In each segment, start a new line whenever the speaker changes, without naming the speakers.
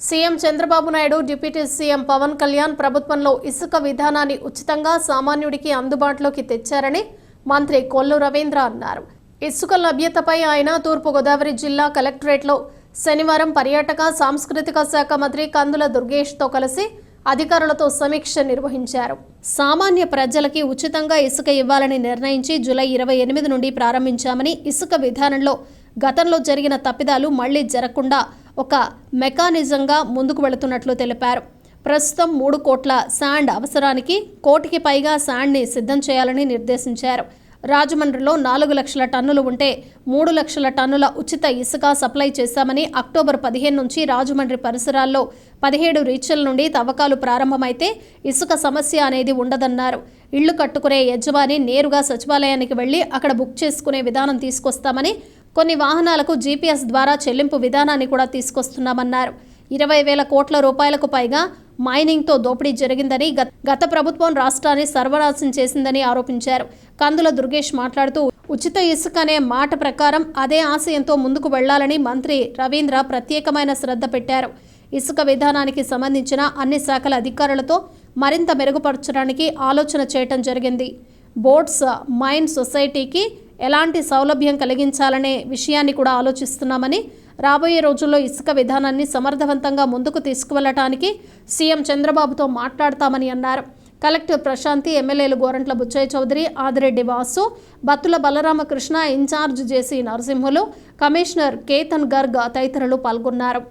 CM Chandrababu Naidu deputy CM Pawan Kalyan ప్రభుత్వంలో ఇసుక విధానాన్ని ఉచితంగా సామాన్యుడికి అందుబాటులోకి తెచ్చారని మంత్రి కొల్లు రవీంద్ర అన్నారు. ఇసుక లభ్యతపై ఆయన తూర్పుగోదావరి జిల్లా కలెక్టరేట్లో శనివారం పర్యాటక సాంస్కృతిక శాఖ మంత్రి కందుల దుర్గేష్తో కలిసి అధికారులతో సమీక్ష నిర్వహించారు. సామాన్య ప్రజలకి ఉచితంగా ఇసుక ఇవ్వాలని నిర్ణయించి జూలై ఇరవై ఎనిమిది నుండి ప్రారంభించామని ఇసుక విధానంలో గతంలో జరిగిన తప్పిదాలు మళ్ళీ జరగకుండా ఒక మెకానిజంగా ముందుకు వెళుతున్నట్లు తెలిపారు. ప్రస్తుతం మూడు కోట్ల శాండ్ అవసరానికి కోటికి పైగా శాండ్ని సిద్ధం చేయాలని నిర్దేశించారు. రాజమండ్రిలో నాలుగు లక్షల టన్నులు ఉంటే మూడు లక్షల టన్నుల ఉచిత ఇసుక సప్లై చేశామని అక్టోబర్ పదిహేను నుంచి రాజమండ్రి పరిసరాల్లో పదిహేడు రీచ్ల నుండి తవ్వకాలు ప్రారంభమైతే ఇసుక సమస్య అనేది ఉండదన్నారు. ఇళ్ళు కట్టుకునే యజమాని నేరుగా సచివాలయానికి వెళ్ళి అక్కడ బుక్ చేసుకునే విధానం తీసుకొస్తామని కొన్ని వాహనాలకు జీపీఎస్ ద్వారా చెల్లింపు విధానాన్ని కూడా తీసుకొస్తున్నామన్నారు. ఇరవై వేల కోట్ల రూపాయలకు పైగా మైనింగ్తో దోపిడీ జరిగిందని గత- గత ప్రభుత్వం రాష్ట్రాన్ని సర్వనాశం చేసిందని ఆరోపించారు. కందుల దుర్గేష్ మాట్లాడుతూ ఉచిత ఇసుక అనే మాట ప్రకారం అదే ఆశయంతో ముందుకు వెళ్ళాలని మంత్రి రవీంద్ర ప్రత్యేకమైన శ్రద్ధ పెట్టారు. ఇసుక విధానానికి సంబంధించిన అన్ని శాఖల అధికారులతో మరింత మెరుగుపరచడానికి ఆలోచన చేయటం జరిగింది. బోట్స్ మైన్ సొసైటీకి ఎలాంటి సౌలభ్యం కలిగించాలనే విషయాన్ని కూడా ఆలోచిస్తున్నామని రాబోయే రోజుల్లో ఇసుక విధానాన్ని సమర్థవంతంగా ముందుకు తీసుకువెళ్ళటానికి సీఎం చంద్రబాబుతో మాట్లాడతామని అన్నారు. కలెక్టర్ ప్రశాంతి ఎమ్మెల్యేలు Gorantla Butchaiah Chowdary Adireddy Vasu Battula Balaramakrishna incharge JC Narasimhulu commissioner Ketan Garg తదితరులు పాల్గొన్నారు.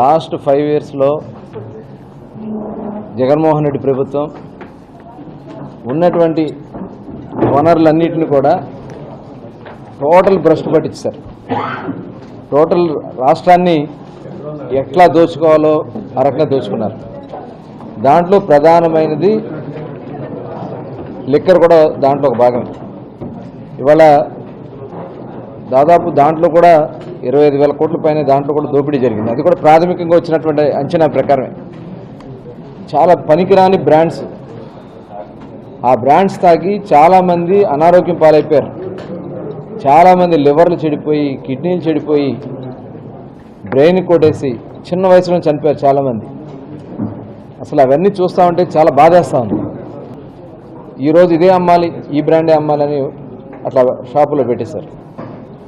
లాస్ట్ ఫైవ్ ఇయర్స్లో జగన్మోహన్ రెడ్డి ప్రభుత్వం ఉన్నటువంటి వనరులన్నిటిని కూడా టోటల్ భ్రష్టు పట్టించారు. టోటల్ రాష్ట్రాన్ని ఎట్లా దోచుకోవాలో ఆ రకంగా దోచుకున్నారు. దాంట్లో ప్రధానమైనది లిక్కర్ కూడా దాంట్లో ఒక భాగం ఇవాళ దాదాపు దాంట్లో కూడా ఇరవై ఐదు వేల కోట్ల పైన దాంట్లో కూడా దోపిడీ జరిగింది. అది కూడా ప్రాథమికంగా వచ్చినటువంటి అంచనా ప్రకారమే. చాలా పనికిరాని బ్రాండ్స్. ఆ బ్రాండ్స్ తాగి చాలామంది అనారోగ్యం పాలైపోయారు. చాలామంది లివర్లు చెడిపోయి కిడ్నీలు చెడిపోయి బ్రెయిన్ కొట్టేసి చిన్న వయసులో చనిపోయారు చాలామంది అసలు అవన్నీ చూస్తూ ఉంటే చాలా బాధేస్తూ ఉంది. ఈరోజు ఇదే అమ్మాలి ఈ బ్రాండే అమ్మాలని అట్లా షాపులో పెట్టేశారు.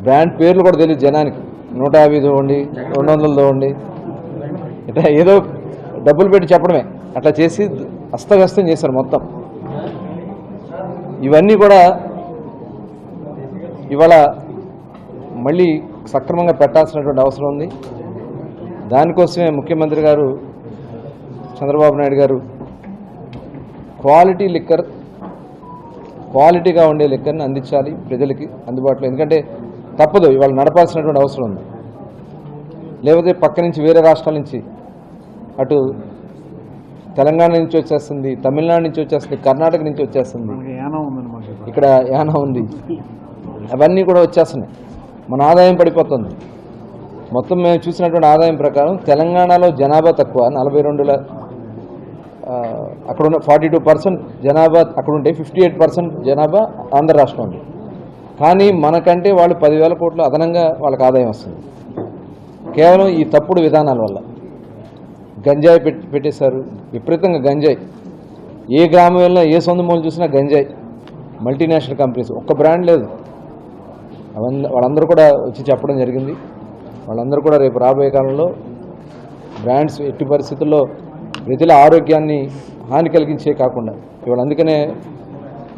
బ్రాండ్ పేర్లు కూడా తెలియదు జనానికి. నూట యాభై తోండి రెండు వందలు ఇవ్వండి ఇట్లా ఏదో డబ్బులు పెట్టి చెప్పడమే. అట్లా చేసి అస్తవ్యస్తం చేశారు మొత్తం. ఇవన్నీ కూడా ఇవాళ మళ్ళీ సక్రమంగా పెట్టాల్సినటువంటి అవసరం ఉంది. దానికోసమే ముఖ్యమంత్రి గారు చంద్రబాబు నాయుడు గారు క్వాలిటీ లిక్కర్ క్వాలిటీగా ఉండే లిక్కర్ని అందించాలి ప్రజలకి అందుబాటులో. ఎందుకంటే తప్పదు ఇవాళ నడపాల్సినటువంటి అవసరం ఉంది. లేకపోతే పక్క నుంచి వేరే రాష్ట్రాల నుంచి అటు తెలంగాణ నుంచి వచ్చేస్తుంది తమిళనాడు నుంచి వచ్చేస్తుంది కర్ణాటక నుంచి వచ్చేస్తుంది.
ఇక్కడ
యానా ఉంది. అవన్నీ కూడా వచ్చేస్తున్నాయి. మన ఆదాయం పడిపోతుంది. మొత్తం మేము చూసినటువంటి ఆదాయం ప్రకారం తెలంగాణలో జనాభా తక్కువ నలభై రెండుల అక్కడ ఉన్న ఫార్టీ టూ పర్సెంట్ జనాభా అక్కడ ఉంటే ఫిఫ్టీ ఎయిట్ పర్సెంట్ జనాభా ఆంధ్ర రాష్ట్రం ఉంది. కానీ మనకంటే వాళ్ళు పదివేల కోట్లు అదనంగా వాళ్ళకి ఆదాయం వస్తుంది. కేవలం ఈ తప్పుడు విధానాల వల్ల. గంజాయి పెట్టి పెట్టేశారు. విపరీతంగా గంజాయి. ఏ గ్రామం వెళ్ళినా ఏ సొంత మూలు చూసినా గంజాయి. Multinational companies. ఒక్క బ్రాండ్ లేదు. వాళ్ళందరూ కూడా వచ్చి చెప్పడం జరిగింది. వాళ్ళందరూ కూడా రేపు రాబోయే కాలంలో బ్రాండ్స్ ఎట్టి పరిస్థితుల్లో ప్రజల ఆరోగ్యాన్ని హాని కలిగించే కాకుండా ఇవాళ అందుకనే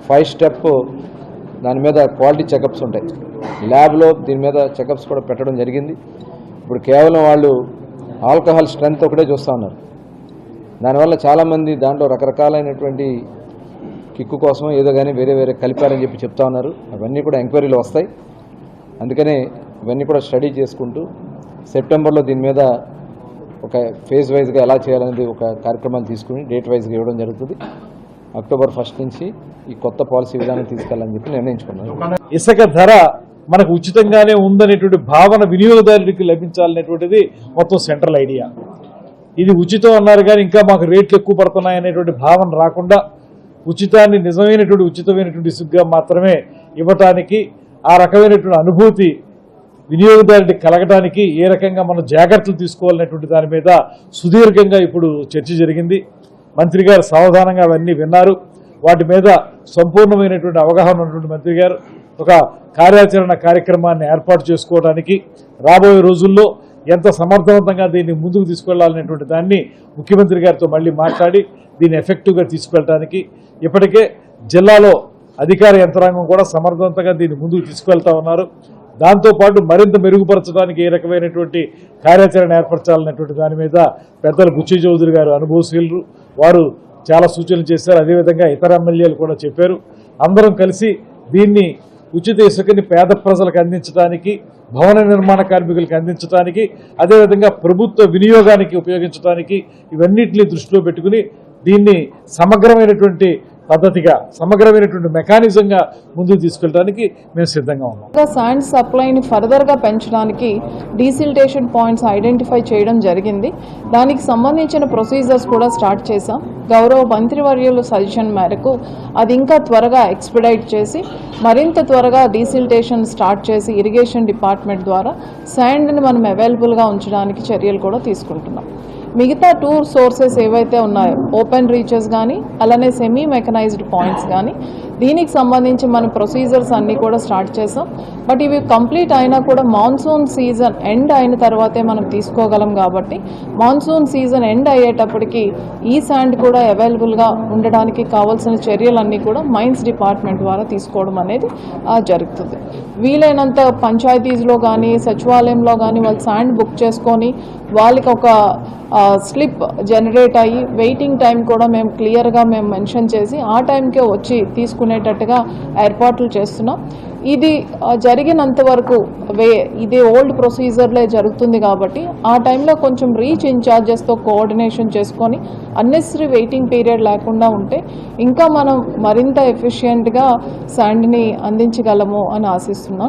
ఫైవ్ స్టెప్ దాని మీద క్వాలిటీ చెకప్స్ ఉంటాయి. ల్యాబ్లో దీని మీద చెకప్స్ కూడా పెట్టడం జరిగింది. ఇప్పుడు కేవలం వాళ్ళు ఆల్కహాల్ స్ట్రెంత్ ఒకటే చూస్తూ ఉన్నారు. దానివల్ల చాలామంది దాంట్లో రకరకాలైనటువంటి కిక్కు కోసం ఏదో కానీ వేరే వేరే కలిపారని చెప్పి చెప్తా ఉన్నారు. అవన్నీ కూడా ఎంక్వైరీలు వస్తాయి. అందుకనే ఇవన్నీ కూడా స్టడీ చేసుకుంటూ సెప్టెంబర్లో దీని మీద ఒక ఫేజ్ వైజ్గా ఎలా చేయాలనేది ఒక కార్యక్రమాలు తీసుకుని డేట్ వైజ్గా ఇవ్వడం జరుగుతుంది. అక్టోబర్ ఫస్ట్ నుంచి ఈ కొత్త పాలసీ విధానం తీసుకెళ్ళాలని చెప్పి నిర్ణయించుకున్నాను.
ఇసుక ధర మనకు ఉచితంగానే ఉందనేటువంటి భావన వినియోగదారుడికి లభించాలనేటువంటిది మొత్తం సెంట్రల్ ఐడియా. ఇది ఉచితం అన్నారు కానీ ఇంకా మాకు రేట్లు ఎక్కువ పడుతున్నాయనేటువంటి భావన రాకుండా ఉచితాన్ని నిజమైనటువంటి ఉచితమైనటువంటి ఇసుగ్గా మాత్రమే ఇవ్వటానికి ఆ రకమైనటువంటి అనుభూతి వినియోగదారుడికి కలగడానికి ఏ రకంగా మనం జాగ్రత్తలు తీసుకోవాలనేటువంటి దాని మీద సుదీర్ఘంగా ఇప్పుడు చర్చ జరిగింది. మంత్రి గారు సావధానంగా అవన్నీ విన్నారు. వాటి మీద సంపూర్ణమైనటువంటి అవగాహన ఉన్నటువంటి మంత్రి గారు ఒక కార్యాచరణ కార్యక్రమాన్ని ఏర్పాటు చేసుకోవడానికి రాబోయే రోజుల్లో ఎంత సమర్థవంతంగా దీన్ని ముందుకు తీసుకెళ్ళాలనేటువంటి దాన్ని ముఖ్యమంత్రి గారితో మళ్ళీ మాట్లాడి దీన్ని ఎఫెక్టివ్గా తీసుకెళ్ళడానికి ఇప్పటికే జిల్లాలో అధికార యంత్రాంగం కూడా సమర్థవంతంగా దీన్ని ముందుకు తీసుకువెళ్తా ఉన్నారు. దాంతోపాటు మరింత మెరుగుపరచడానికి ఏ రకమైనటువంటి కార్యాచరణ ఏర్పరచాలనేటువంటి దాని మీద పెద్దలు బుచ్చి చౌదరి గారు అనుభవశీలు వారు చాలా సూచనలు చేశారు. అదేవిధంగా ఇతర ఎమ్మెల్యేలు కూడా చెప్పారు. అందరం కలిసి దీన్ని ఉచిత ఇసుకని పేద ప్రజలకు అందించడానికి భవన నిర్మాణ కార్మికులకు అందించడానికి అదేవిధంగా ప్రభుత్వ వినియోగానికి ఉపయోగించడానికి ఇవన్నిటిని దృష్టిలో పెట్టుకుని దీన్ని సమగ్రమైనటువంటి పద్ధతిగా సమగ్రమైనటువంటి మెకానిజంగా ముందుకు తీసుకెళ్ళడానికి మేము సిద్ధంగా ఉన్నాం.
ఇంకా శాండ్ సప్లైని ఫర్దర్గా పెంచడానికి డీసిల్టేషన్ పాయింట్స్ ఐడెంటిఫై చేయడం జరిగింది. దానికి సంబంధించిన ప్రొసీజర్స్ కూడా స్టార్ట్ చేశాం. గౌరవ మంత్రివర్యుల సజెషన్ మేరకు అది ఇంకా త్వరగా ఎక్స్పిడైట్ చేసి మరింత త్వరగా డీసిల్టేషన్ స్టార్ట్ చేసి ఇరిగేషన్ డిపార్ట్మెంట్ ద్వారా శాండ్ని మనం అవైలబుల్గా ఉంచడానికి చర్యలు కూడా తీసుకుంటున్నాం. మిగతా టూ సోర్సెస్ ఏవైతే ఉన్నాయో ఓపెన్ రీచెస్ కానీ అలానే సెమీ మెకనైజ్డ్ పాయింట్స్ కానీ దీనికి సంబంధించి మన ప్రొసీజర్స్ అన్నీ కూడా స్టార్ట్ చేసాం. బట్ ఇవి కంప్లీట్ అయినా కూడా మాన్సూన్ సీజన్ ఎండ్ అయిన తర్వాతే మనం తీసుకోగలం కాబట్టి మాన్సూన్ సీజన్ ఎండ్ అయ్యేటప్పటికి ఈ శాండ్ కూడా అవైలబుల్గా ఉండడానికి కావాల్సిన చర్యలన్నీ కూడా మైన్స్ డిపార్ట్మెంట్ ద్వారా తీసుకోవడం అనేది జరుగుతుంది. వీలైనంత పంచాయతీస్లో కానీ సచివాలయంలో కానీ వాళ్ళు శాండ్ బుక్ చేసుకొని వాళ్ళకి ఒక స్లిప్ జనరేట్ అయ్యి వెయిటింగ్ టైం కూడా మేము క్లియర్గా మేము మెన్షన్ చేసి ఆ టైంకే వచ్చి చేసుకునేటట్టుగా ఏర్పాట్లు చేస్తున్నాం. ఇది జరిగినంత వరకు వే ఇది ఓల్డ్ ప్రొసీజర్లే జరుగుతుంది కాబట్టి ఆ టైంలో కొంచెం రీచ్ ఇన్ఛార్జెస్తో కోఆర్డినేషన్ చేసుకొని అన్నెసరీ వెయిటింగ్ పీరియడ్ లేకుండా ఉంటే ఇంకా మనం మరింత ఎఫిషియెంట్గా శాండ్ని అందించగలము అని ఆశిస్తున్నాం.